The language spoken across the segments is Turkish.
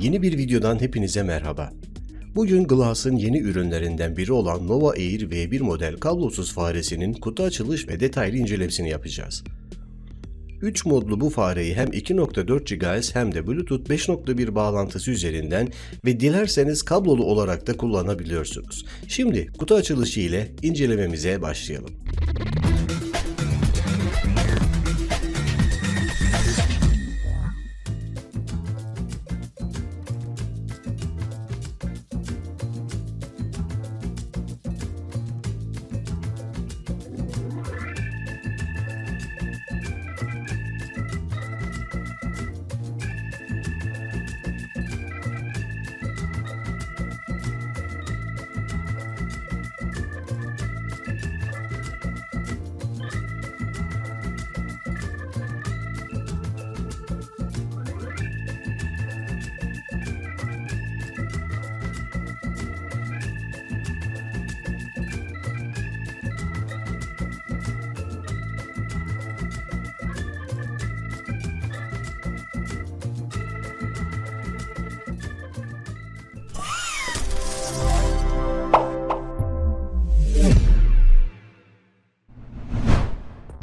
Yeni bir videodan hepinize merhaba. Bugün Glass'ın yeni ürünlerinden biri olan Nova Air V1 model kablosuz faresinin kutu açılış ve detaylı incelemesini yapacağız. 3 modlu bu fareyi hem 2.4 GHz hem de Bluetooth 5.1 bağlantısı üzerinden ve dilerseniz kablolu olarak da kullanabiliyorsunuz. Şimdi kutu açılışı ile incelememize başlayalım.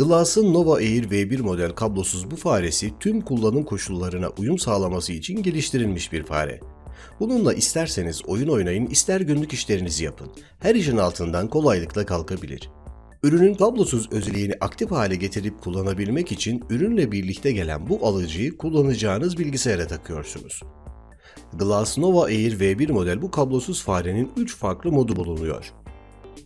Glass'ın Nova Air V1 model kablosuz bu faresi tüm kullanım koşullarına uyum sağlaması için geliştirilmiş bir fare. Bununla isterseniz oyun oynayın, ister günlük işlerinizi yapın. Her işin altından kolaylıkla kalkabilir. Ürünün kablosuz özelliğini aktif hale getirip kullanabilmek için ürünle birlikte gelen bu alıcıyı kullanacağınız bilgisayara takıyorsunuz. Glass Nova Air V1 model bu kablosuz farenin 3 farklı modu bulunuyor.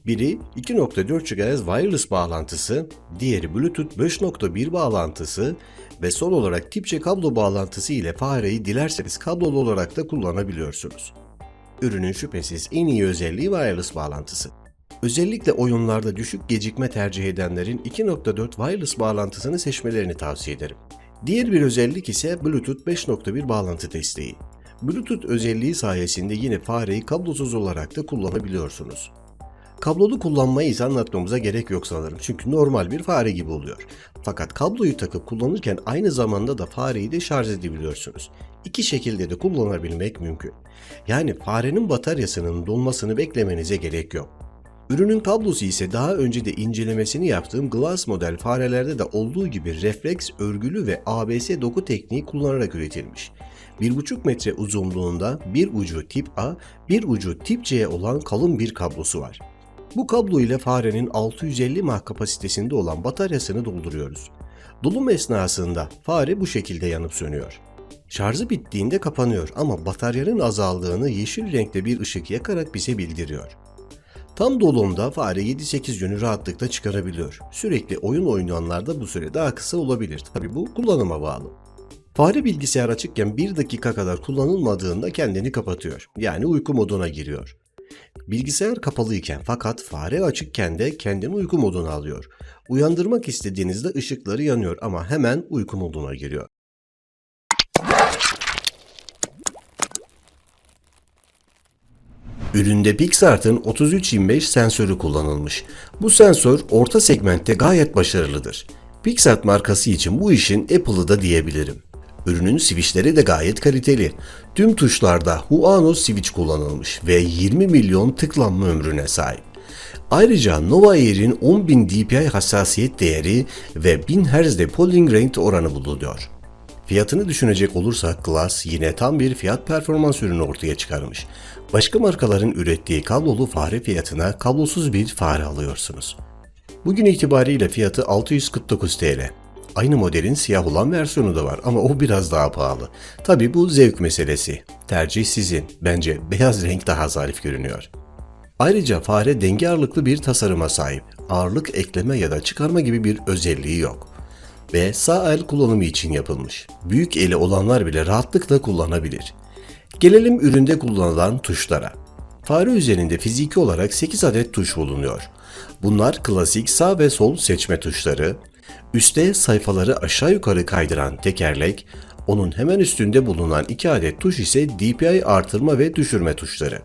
Biri 2.4 GHz wireless bağlantısı, diğeri Bluetooth 5.1 bağlantısı ve son olarak tip C kablo bağlantısı ile fareyi dilerseniz kablolu olarak da kullanabiliyorsunuz. Ürünün şüphesiz en iyi özelliği wireless bağlantısı. Özellikle oyunlarda düşük gecikme tercih edenlerin 2.4 wireless bağlantısını seçmelerini tavsiye ederim. Diğer bir özellik ise Bluetooth 5.1 bağlantı desteği. Bluetooth özelliği sayesinde yine fareyi kablosuz olarak da kullanabiliyorsunuz. Kablolu kullanmayı ise anlatmamıza gerek yok sanırım çünkü normal bir fare gibi oluyor. Fakat kabloyu takıp kullanırken aynı zamanda da fareyi de şarj edebiliyorsunuz. İki şekilde de kullanabilmek mümkün. Yani farenin bataryasının dolmasını beklemenize gerek yok. Ürünün kablosu ise daha önce de incelemesini yaptığım Glass model farelerde de olduğu gibi refleks, örgülü ve ABS doku tekniği kullanarak üretilmiş. 1,5 metre uzunluğunda bir ucu tip A, bir ucu tip C olan kalın bir kablosu var. Bu kablo ile farenin 650 mAh kapasitesinde olan bataryasını dolduruyoruz. Dolum esnasında fare bu şekilde yanıp sönüyor. Şarjı bittiğinde kapanıyor ama bataryanın azaldığını yeşil renkte bir ışık yakarak bize bildiriyor. Tam dolumda fare 7-8 günü rahatlıkla çıkarabiliyor. Sürekli oyun oynayanlarda bu süre daha kısa olabilir. Tabi bu kullanıma bağlı. Fare bilgisayar açıkken 1 dakika kadar kullanılmadığında kendini kapatıyor. Yani uyku moduna giriyor. Bilgisayar kapalıyken fakat fare açıkken de kendini uyku moduna alıyor. Uyandırmak istediğinizde ışıkları yanıyor ama hemen uyku moduna giriyor. Üründe PixArt'ın 3325 sensörü kullanılmış. Bu sensör orta segmentte gayet başarılıdır. PixArt markası için bu işin Apple'ı da diyebilirim. Ürünün switchleri de gayet kaliteli. Tüm tuşlarda Huano switch kullanılmış ve 20 milyon tıklanma ömrüne sahip. Ayrıca Nova Air'in 10.000 dpi hassasiyet değeri ve 1000 Hz'de polling rate oranı bulunuyor. Fiyatını düşünecek olursak Glass yine tam bir fiyat performans ürünü ortaya çıkarmış. Başka markaların ürettiği kablolu fare fiyatına kablosuz bir fare alıyorsunuz. Bugün itibariyle fiyatı 649 TL. Aynı modelin siyah olan versiyonu da var ama o biraz daha pahalı. Tabi bu zevk meselesi. Tercih sizin. Bence beyaz renk daha zarif görünüyor. Ayrıca fare denge ağırlıklı bir tasarıma sahip. Ağırlık ekleme ya da çıkarma gibi bir özelliği yok. Ve sağ el kullanımı için yapılmış. Büyük eli olanlar bile rahatlıkla kullanabilir. Gelelim üründe kullanılan tuşlara. Fare üzerinde fiziki olarak 8 adet tuş bulunuyor. Bunlar klasik sağ ve sol seçme tuşları, Üste sayfaları aşağı yukarı kaydıran tekerlek, onun hemen üstünde bulunan iki adet tuş ise DPI artırma ve düşürme tuşları.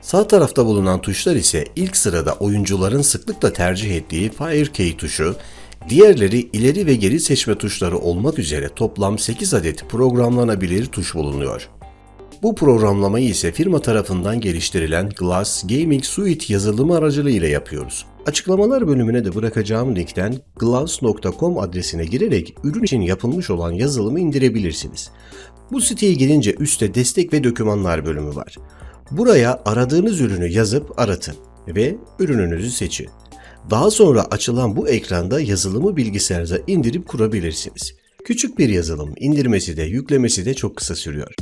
Sağ tarafta bulunan tuşlar ise ilk sırada oyuncuların sıklıkla tercih ettiği Fire Key tuşu, diğerleri ileri ve geri seçme tuşları olmak üzere toplam 8 adet programlanabilir tuş bulunuyor. Bu programlamayı ise firma tarafından geliştirilen Glass Gaming Suite yazılımı aracılığıyla yapıyoruz. Açıklamalar bölümüne de bırakacağım linkten glass.com adresine girerek ürün için yapılmış olan yazılımı indirebilirsiniz. Bu siteye girince üstte destek ve dokümanlar bölümü var. Buraya aradığınız ürünü yazıp aratın ve ürününüzü seçin. Daha sonra açılan bu ekranda yazılımı bilgisayarınıza indirip kurabilirsiniz. Küçük bir yazılım, indirmesi de yüklemesi de çok kısa sürüyor.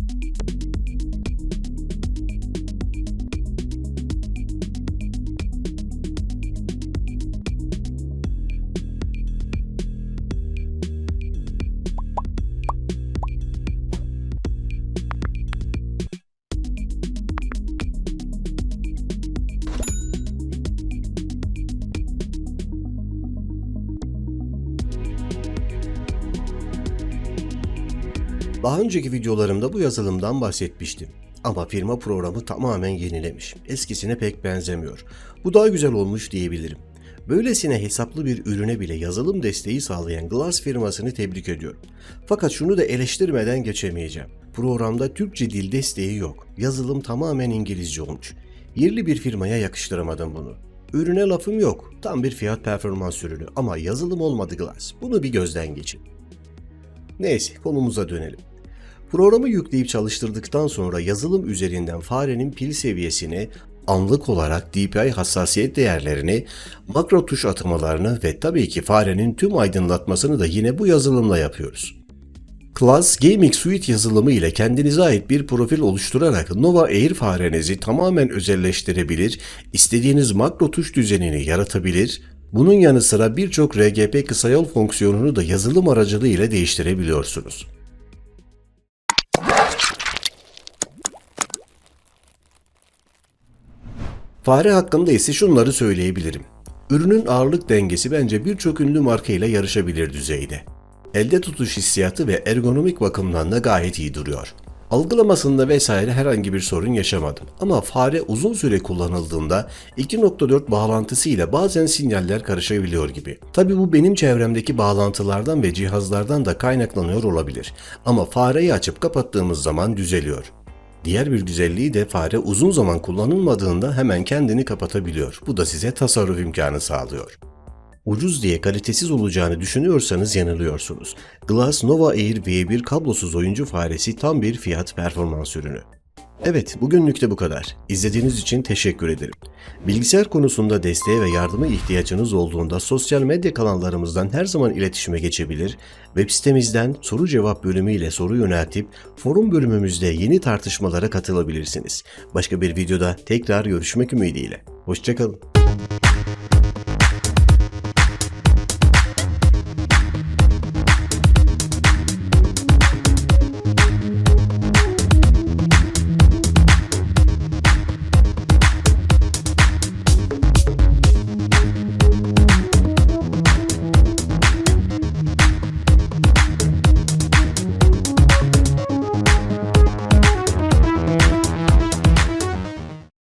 Daha önceki videolarımda bu yazılımdan bahsetmiştim. Ama firma programı tamamen yenilemiş. Eskisine pek benzemiyor. Bu daha güzel olmuş diyebilirim. Böylesine hesaplı bir ürüne bile yazılım desteği sağlayan Glass firmasını tebrik ediyorum. Fakat şunu da eleştirmeden geçemeyeceğim. Programda Türkçe dil desteği yok. Yazılım tamamen İngilizce olmuş. Yerli bir firmaya yakıştıramadım bunu. Ürüne lafım yok. Tam bir fiyat performans ürünü ama yazılım olmadı Glass. Bunu bir gözden geçin. Neyse konumuza dönelim. Programı yükleyip çalıştırdıktan sonra yazılım üzerinden farenin pil seviyesini, anlık olarak DPI hassasiyet değerlerini, makro tuş atamalarını ve tabii ki farenin tüm aydınlatmasını da yine bu yazılımla yapıyoruz. Class Gaming Suite yazılımı ile kendinize ait bir profil oluşturarak Nova Air farenizi tamamen özelleştirebilir, istediğiniz makro tuş düzenini yaratabilir, bunun yanı sıra birçok RGB kısa yol fonksiyonunu da yazılım aracılığı ile değiştirebiliyorsunuz. Fare hakkında ise şunları söyleyebilirim. Ürünün ağırlık dengesi bence birçok ünlü marka ile yarışabilir düzeyde. Elde tutuş hissiyatı ve ergonomik bakımdan da gayet iyi duruyor. Algılamasında vesaire herhangi bir sorun yaşamadım. Ama fare uzun süre kullanıldığında 2.4 bağlantısı ile bazen sinyaller karışabiliyor gibi. Tabi bu benim çevremdeki bağlantılardan ve cihazlardan da kaynaklanıyor olabilir. Ama fareyi açıp kapattığımız zaman düzeliyor. Diğer bir güzelliği de fare uzun zaman kullanılmadığında hemen kendini kapatabiliyor. Bu da size tasarruf imkanı sağlıyor. Ucuz diye kalitesiz olacağını düşünüyorsanız yanılıyorsunuz. Glass Nova Air V1 kablosuz oyuncu faresi tam bir fiyat performans ürünü. Evet, bugünlük de bu kadar. İzlediğiniz için teşekkür ederim. Bilgisayar konusunda desteğe ve yardıma ihtiyacınız olduğunda sosyal medya kanallarımızdan her zaman iletişime geçebilir, web sitemizden soru cevap bölümü ile soru yöneltip forum bölümümüzde yeni tartışmalara katılabilirsiniz. Başka bir videoda tekrar görüşmek ümidiyle. Hoşçakalın.